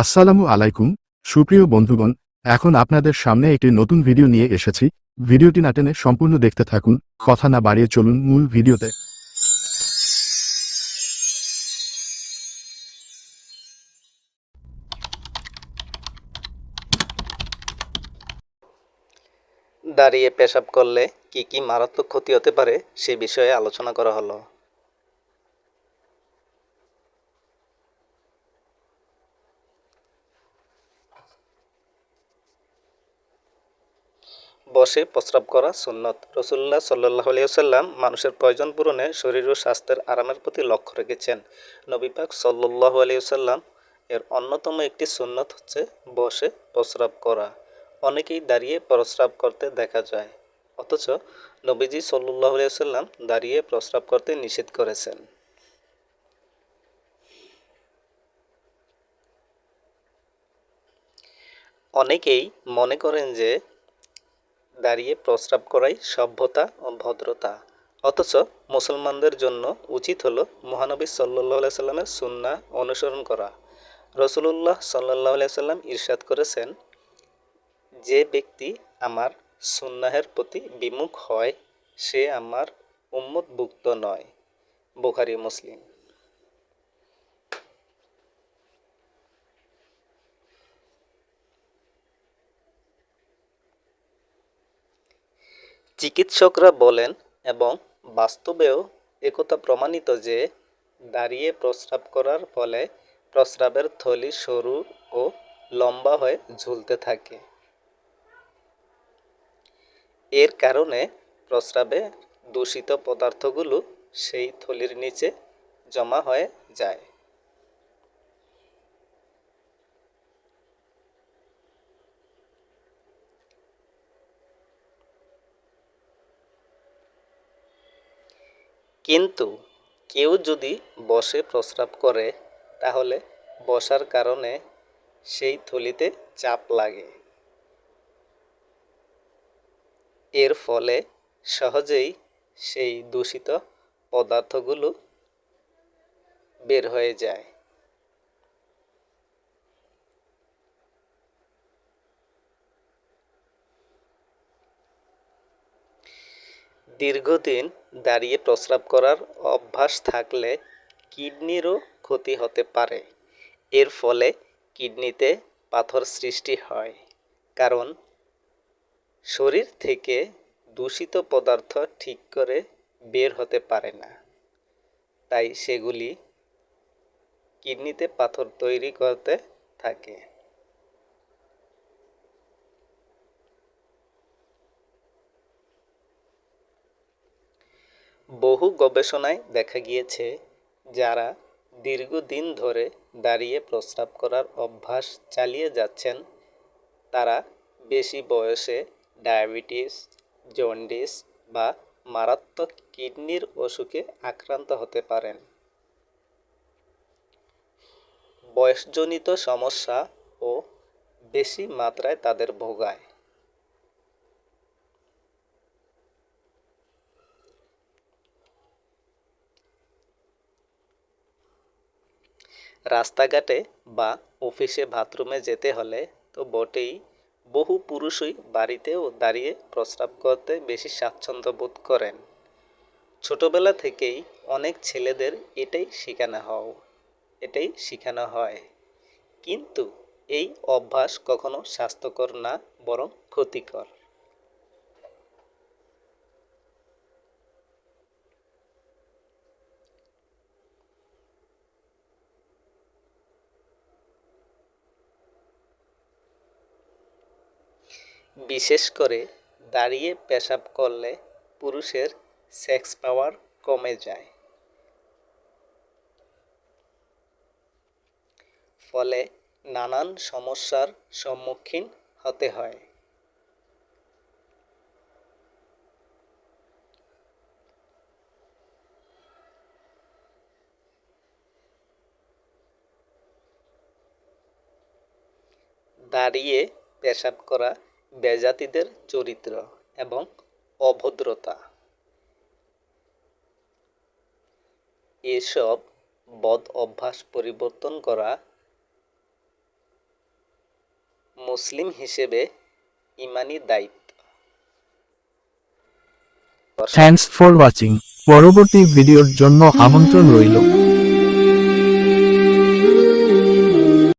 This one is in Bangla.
আসসালামু আলাইকুম, সুপ্রিয় বন্ধুগণ, এখন আপনাদের সামনে একটি নতুন ভিডিও নিয়ে এসেছি। ভিডিওটি না টেনে সম্পূর্ণ দেখতে থাকুন, কথা না বাড়িয়ে চলুন মূল ভিডিওতে। দাঁড়িয়ে পেশাব করলে কি কি মারাত্মক ক্ষতি হতে পারে সে বিষয়ে আলোচনা করা হলো। বসে প্রস্রাব করা সুন্নত। রসুল্লাহ সাল্লাহ আলিয়াল্লাম মানুষের প্রয়োজন পূরণে শরীর ও স্বাস্থ্যের আরামের প্রতি লক্ষ্য রেখেছেন। নবী পাক সাল্লাহ আলিয়াল্লাম এর অন্যতম একটি সুন্নত হচ্ছে বসে প্রস্রাব করা। অনেকেই দাঁড়িয়ে প্রস্রাব করতে দেখা যায়, অথচ নবীজি সাল্লাহ আলিয়াল্লাম দাঁড়িয়ে প্রস্রাব করতে নিষেধ করেছেন। অনেকেই মনে করেন যে দাঁড়িয়ে প্রস্রাব করাই সভ্যতা ও ভদ্রতা। অথচ মুসলমানদের জন্য উচিত হলো মহানবী সাল্লাহ সাল্লামের সুন্না অনুসরণ করা। রসুল্লাহ সাল্লাহ সাল্লাম ইরশাদ করেছেন, যে ব্যক্তি আমার সুন্নাহের প্রতি বিমুখ হয়, সে আমার উম্মতভুক্ত নয়। বুখারি মুসলিম। চিকিৎসকরা বলেন এবং বাস্তবেও একথা প্রমাণিত যে দাঁড়িয়ে প্রস্রাব করার ফলে প্রস্রাবের থলি সরু ও লম্বা হয়ে ঝুলতে থাকে। এর কারণে প্রস্রাবে দূষিত পদার্থগুলো সেই থলির নিচে জমা হয়ে যায়। কিন্তু কেউ যদি বসে প্রস্রাব করে, তাহলে বসার কারণে সেই থলিতে চাপ লাগে। এর ফলে সহজেই সেই দূষিত পদার্থগুলো বের হয়ে যায়। দীর্ঘদিন দাঁড়িয়ে প্রস্রাব করার অভ্যাস থাকলে কিডনিরও ক্ষতি হতে পারে। এর ফলে কিডনিতে পাথর সৃষ্টি হয়। কারণ, শরীর থেকে দূষিত পদার্থ ঠিক করে বের হতে পারে না। তাই সেগুলি কিডনিতে পাথর তৈরি করতে থাকে। বহু গবেষণায় দেখা গিয়েছে যারা দীর্ঘদিন ধরে দাঁড়িয়ে প্রস্রাব করার অভ্যাস চালিয়ে যাচ্ছেন। তারা বেশি বয়সে ডায়াবেটিস, জন্ডিস বা মারাত্মক কিডনির অসুখে আক্রান্ত হতে পারেন। বয়সজনিত সমস্যা ও বেশি মাত্রায় তাদের ভোগায়। রাস্তাঘাটে বা অফিসে বাথরুমে যেতে হলে তো বটেই বহু পুরুষই বাড়িতেও দাঁড়িয়ে প্রস্রাব করতে বেশি স্বাচ্ছন্দ্য বোধ করেন। ছোটবেলা থেকেই অনেক ছেলেদের এটাই শেখানো হও, এটাই শেখানো হয়। কিন্তু এই অভ্যাস কখনো স্বাস্থ্যকর না, বরং ক্ষতিকর। বিশেষ করে দাঁড়িয়ে পেশাব করলে পুরুষের সেক্স পাওয়ার কমে যায়। ফলে নানান সমস্যার সম্মুখীন হতে হয়। দাঁড়িয়ে পেশাব করা বেজাতিদের চরিত্র এবং অভদ্রতা। এসব বদ অভ্যাস পরিবর্তন করা মুসলিম হিসেবে ইমানি দায়িত্ব। থ্যাঙ্কস ফর ওয়াচিং পরবর্তী ভিডিওর জন্য আমন্ত্রণ রইল।